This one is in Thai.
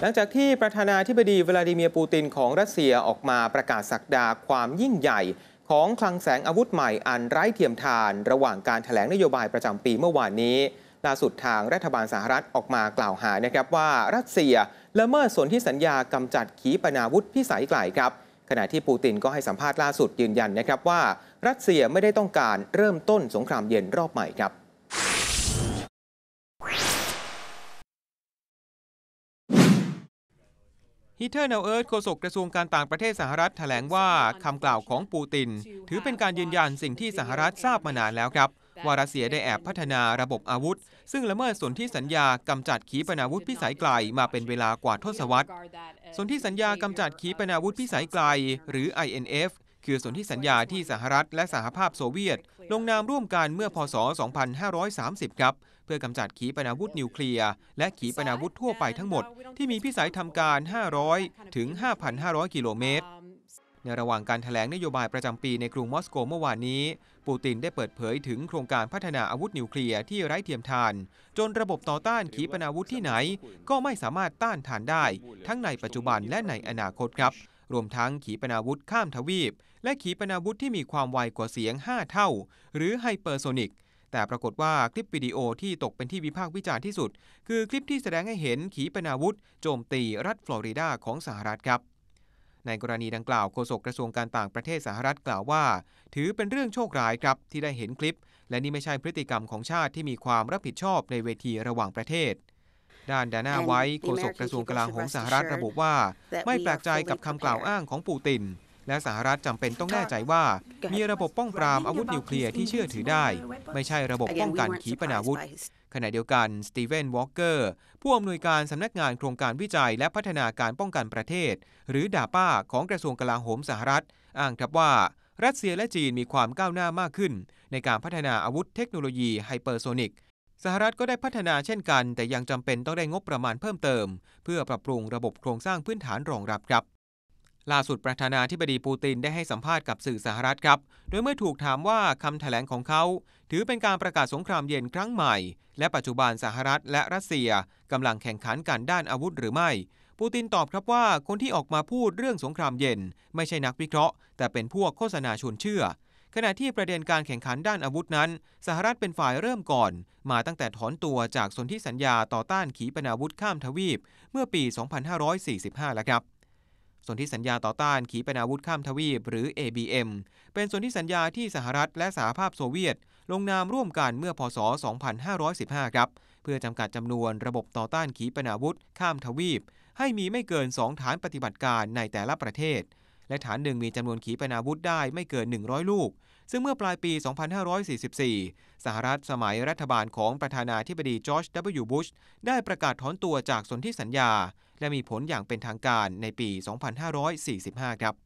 หลังจากที่ประธานาธิบดีวลาดิเมียร์ปูตินของรัสเซียออกมาประกาศสักดาความยิ่งใหญ่ ของคลังแสงอาวุธใหม่อันไร้เทียมทาน ระหว่างการถแถลงนโยบายประจำปีเมื่อวานนี้ล่าสุดทางรัฐบาลสหรัฐออกมากล่าวหานะครับว่ารัสเซียละเมิดส่วนธิสัญญากำจัดขีปนาวุธพิสัยไกลครับ ขณะที่ปูตินก็ให้สัมภาษณ์ล่าสุดยืนยันนะครับว่า รัสเซียไม่ได้ต้องการเริ่มต้นสงครามเย็นรอบใหม่ครับ ฮีเทอร์เนลเอิร์ธโฆษกกระทรวงการต่างประเทศสหรัฐแถลงว่าคำกล่าวของปูติน ถือเป็นการยืนยันสิ่งที่สหรัฐทราบมานานแล้วครับ ว่ารัสเซียได้แอบพัฒนาระบบอาวุธ ซึ่งละเมิดสนธิสัญญากำจัดขีปนาวุธพิสัยไกลมาเป็นเวลากว่าทศวรรษสนธิสัญญากำจัดขีปนาวุธพิสัยไกล หรือ INF คือสนธิสัญญาที่สหรัฐและสหภาพโซเวียต ลงนามร่วมกันเมื่อพศ 2530 ครับ เพื่อกำจัดขีปนาวุธนิวเคลียร์ และขีปนาวุธทั่วไปทั้งหมด ที่มีพิสัยทำการ 500 ถึง 5,500 กิโลเมตรในระหว่างการถแถลงนโยบายประจำปีในกรุงมอสโกเมื่อวานนี้ ปูตินได้เปิดเผยถึงโครงการพัฒนาอาวุธนิวเคลียร์ที่ไร้เทียมทาน จนระบบต่อต้านขีปนาวุธที่ไหน ก็ไม่สามารถต้านทานได้ ทั้งในปัจจุบันและในอนาคตครับ รวมทั้งขีปนาวุธข้ามทวีป และขีปนาวุธที่มีความไวกว่าเสียง 5 เท่า หรือไฮเปอร์โซนิกแต่ปรากฏว่าคลิปวิดีโอที่ตกเป็นที่วิพากษ์วิจารณ์ที่สุด คือคลิปที่แสดงให้เห็นขีปนาวุธ โจมตีรัฐฟลอริดาของสหรัฐครับ ในกรณีดังกล่าวโฆษกกระทรวงการต่างประเทศสหรัฐกล่าวว่า ถือเป็นเรื่องโชคร้ายครับที่ได้เห็นคลิป และนี่ไม่ใช่พฤติกรรมของชาติที่มีความรับผิดชอบในเวทีระหว่างประเทศ ด้านดาน่าไว้โฆษกกระทรวงกลาโหมสหรัฐระบุว่า ไม่แปลกใจกับคำกล่าวอ้างของปูติน และสหรัฐจำเป็นต้องแน่ใจว่า มีระบบป้องปรามอาวุธนิวเคลียร์ที่เชื่อถือได้ ไม่ใช่ระบบป้องกันขีปนาวุธขณะเดียวกันสตีเวนวอลเกอร์ผู้อำนวยการสำนักงานโครงการวิจัยและพัฒนาการป้องกันประเทศ หรือดาป้าของกระทรวงกลาโหมสหรัฐ อ้างครับว่ารัสเซียและจีนมีความก้าวหน้า มากขึ้น ในการพัฒนาอาวุธเทคโนโลยีไฮเปอร์โซนิก สหรัฐก็ได้พัฒนาเช่นกัน แต่ยังจำเป็นต้องได้งบประมาณเพิ่มเติม เพื่อปรับปรุงระบบโครงสร้างพื้นฐานรองรับครับ ล่าสุดประธานาธิบดีปูตินได้ให้สัมภาษณ์กับสื่อสหรัฐครับ โดยเมื่อถูกถามว่าคำแถลงของเขา ถือเป็นการประกาศสงครามเย็นครั้งใหม่ และปัจจุบันสหรัฐและรัสเซียกำลังแข่งขันกันด้านอาวุธหรือไม่ ปูตินตอบครับว่าคนที่ออกมาพูดเรื่องสงครามเย็น ไม่ใช่นักวิเคราะห์ แต่เป็นพวกโฆษณาชวนเชื่อ ขณะที่ประเด็นการแข่งขันด้านอาวุธนั้น สหรัฐเป็นฝ่ายเริ่มก่อน มาตั้งแต่ถอนตัวจากสนธิสัญญาต่อต้านขีปนาวุธข้ามทวีป เมื่อปี 2545 แล้วครับสนธิสัญญาต่อต้านขีปนาวุธข้ามทวีปหรือ ABM เป็นสนธิสัญญาที่สหรัฐและสหภาพโซเวียต ลงนามร่วมกันเมื่อพศ 2515 ครับ เพื่อจำกัดจำนวนระบบต่อต้านขีปนาวุธข้ามทวีป ให้มีไม่เกิน 2 ฐานปฏิบัติการในแต่ละประเทศ และฐานหนึ่งมีจำนวนขีปนาวุธได้ไม่เกิน 100 ลูก ซึ่งเมื่อปลายปี 2544 สหรัฐสมัยรัฐบาลของประธานาธิบดีจอร์จ W. บุชได้ประกาศถอนตัวจากสนธิสัญญา และมีผลอย่างเป็นทางการในปี 2545 ครับ